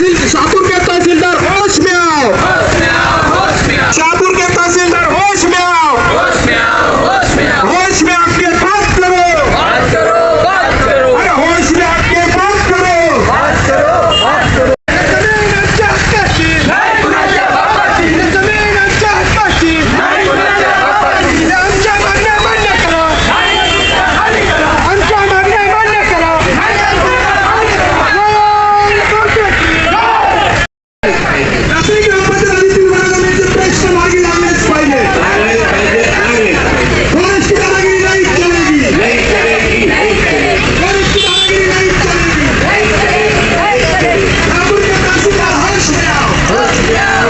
Tehsil Shahpur K tehsildar you!